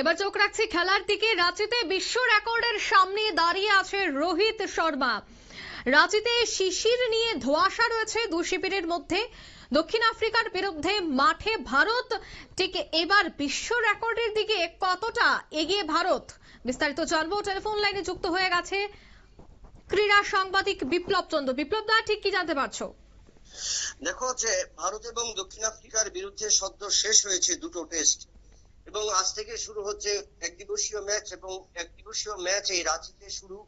এবার চোখ রাখছি খেলার দিকে। রাঁচিতে বিশ্ব রেকর্ডের সামনে দাঁড়িয়ে আছে রোহিত শর্মা। রাঁচিতে শিশির নিয়ে ধোঁয়াশা রয়েছে দু শিবিরের মধ্যে। দক্ষিণ আফ্রিকার বিরুদ্ধে মাঠে ভারত। ঠিক এবার বিশ্ব রেকর্ডের দিকে কতটা এগিয়ে ভারত? বিস্তারিত জানব। টেলিফোন লাইনে যুক্ত হয়ে গেছে ক্রীড়া সাংবাদিক বিপ্লব চন্দ্র। বিপ্লব দা, ঠিক কি জানতে পারছ? দেখো যে ভারত এবং দক্ষিণ আফ্রিকার বিরুদ্ধে সদ্য শেষ হয়েছে দুটো টেস্ট। এবং আজ থেকে শুরু হচ্ছে এক দিবসীয় ম্যাচ এবং এক দিবসীয় ম্যাচ এই রাঁচিতে শুরু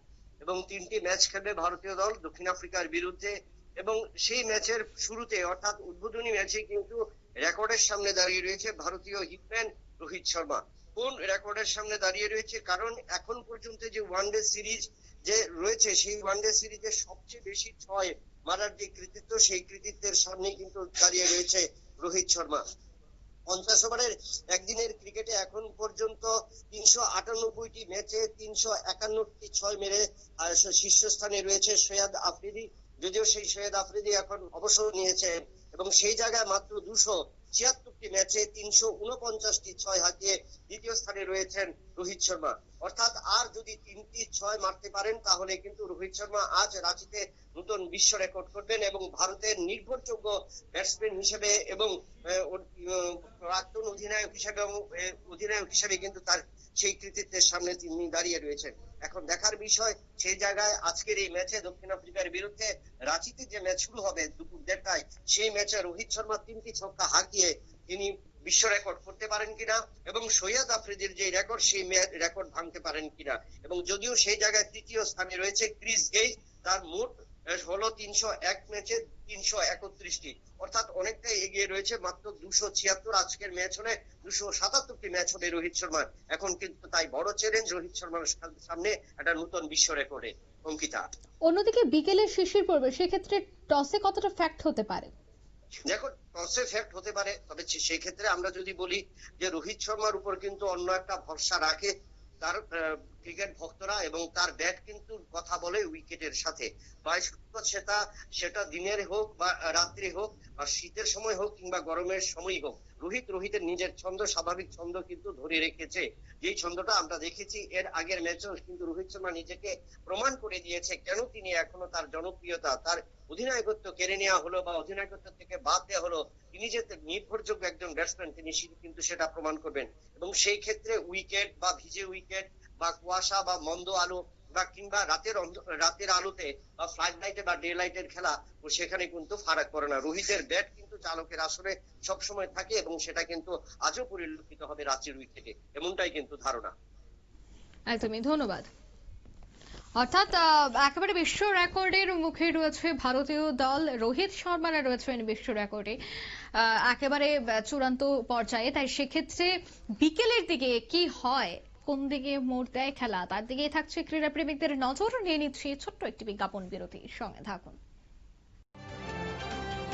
এবং তিনটি ম্যাচ খেলবে ভারতীয় দল দক্ষিণ আফ্রিকার বিরুদ্ধে এবং সেই ম্যাচের শুরুতে অর্থাৎ উদ্বোধনী ম্যাচে কিন্তু রেকর্ডের সামনে দাঁড়িয়ে রয়েছে ভারতীয় হিটম্যান রোহিত শর্মা। কোন রেকর্ডের সামনে দাঁড়িয়ে রয়েছে? কারণ এখন পর্যন্ত যে ওয়ানডে সিরিজ যে রয়েছে, সেই ওয়ানডে সিরিজে সবচেয়ে বেশি ছয় মারার যে কৃতিত্ব, সেই কৃতিত্বের সামনে কিন্তু দাঁড়িয়ে রয়েছে রোহিত শর্মা। পঞ্চাশ ওভারের একদিনের ক্রিকেটে এখন পর্যন্ত তিনশো আটানব্বইটি ম্যাচে তিনশো একান্নটি ছয় মেরে শীর্ষস্থানে রয়েছে সৈয়দ আফ্রিদি। যদিও সেই সৈয়দ আফ্রিদি এখন অবসর নিয়েছে এবং সেই জায়গায় মাত্র দুশো ছিয়াত্তরটি ম্যাচে তিনশো উনপঞ্চাশটি ছয় হাতিয়ে দ্বিতীয় স্থানে রয়েছেন রোহিত শর্মা। অর্থাৎ আর যদি তিনটি ছয় মারতে পারেন, তাহলে কিন্তু রোহিত শর্মা আজ রাঁচিতে নতুন বিশ্ব রেকর্ড করবেন এবং ভারতের নির্ভরযোগ্য ব্যাটসম্যান হিসেবে এবং প্রাক্তন অধিনায়ক হিসেবে অধিনায়ক হিসেবে কিন্তু তার সেই কৃতিত্বের সামনে তিনি দাঁড়িয়ে রয়েছেন। এখন দেখার বিষয়, সেই জায়গায় আজকের এই ম্যাচে দক্ষিণ আফ্রিকার বিরুদ্ধে রাঁচিতে যে ম্যাচ শুরু হবে দুপুর দেড়টায়, সেই ম্যাচে রোহিত শর্মা তিনটি ছক্কা হাঁকিয়ে তিনি বিশ্ব রেকর্ড করতে পারেন কিনা এবং সৈয়দ আফ্রিদির যে রেকর্ড, সেই রেকর্ড ভাঙতে পারেন কিনা। এবং যদিও সেই জায়গায় তৃতীয় স্থানে রয়েছে ক্রিস গেই তার মোট হলো তিনশো এক ম্যাচে তিনশো একত্রিশটি। অর্থাৎ অনেকটাই এগিয়ে রয়েছে মাত্র দুশো ছিয়াত্তর আজকের ম্যাচ হলে দুশো সাতাত্তরটি ম্যাচ হবে রোহিত শর্মার এখন কিন্তু তাই বড় চ্যালেঞ্জ রোহিত শর্মার সামনে একটা নতুন বিশ্ব রেকর্ডে অঙ্কিতা। অন্যদিকে বিকেলে শিশির পড়বে সেক্ষেত্রে টসে কতটা ফ্যাক্ট হতে পারে? দেখো টসে ফ্যাক্ট হতে পারে তবে সেই ক্ষেত্রে আমরা যদি বলি যে রোহিত শর্মার উপর কিন্তু অন্য একটা ভরসা রাখে তার ক্রিকেট ভক্তরা এবং তার ব্যাট কিন্তু কথা বলে উইকেটের সাথে। সেটা সেটা দিনের হোক বা রাত্রি হোক বা শীতের সময় হোক কিংবা গরমের সময় হোক, রোহিত রোহিতের নিজের ছন্দ, স্বাভাবিক ছন্দ কিন্তু ধরে রেখেছে। যেই ছন্দটা আমরা দেখেছি, এর আগের ম্যাচেও কিন্তু রোহিত শর্মা নিজেকে প্রমাণ করে দিয়েছে কেন তিনি এখনও তার জনপ্রিয়তা, তার অধিনায়কত্ব কেড়ে নেওয়া হলো বা অধিনায়কত্ব থেকে বাদ দেওয়া হলো তিনি যে নির্ভরযোগ্য একজন ব্যাটসম্যান, তিনি কিন্তু সেটা প্রমাণ করবেন। এবং সেই ক্ষেত্রে উইকেট বা ভিজে উইকেট বা কুয়াশা বা মন্দ আলো বা কিংবা রাতের রাতের আলোতে বা ফ্লাইট লাইটে বা ডে লাইটের খেলা ও সেখানে কিন্তু ফারাক করে না। রোহিতের ব্যাট কিন্তু চালকের আসলে সবসময় থাকে এবং সেটা কিন্তু আজও পরিলক্ষিত হবে রাত্রির উইকেটে এমনটাই কিন্তু ধারণা। একদমই, ধন্যবাদ। অর্থাৎ একেবারে বিশ্ব রেকর্ডের মুখে রয়েছে ভারতীয় দল। রোহিত শর্মারা রয়েছেন বিশ্ব রেকর্ডে। একেবারে চূড়ান্ত পর্যায়ে। তাই সেক্ষেত্রে বিকেলের দিকে কি হয়? কোন দিকে মোড় দেয় খেলা? তার দিকেই থাকছে ক্রীড়া প্রেমিকদের নজর। নিয়ে নিচ্ছে ছোট্ট একটি বিজ্ঞাপন বিরতির সঙ্গে থাকুন।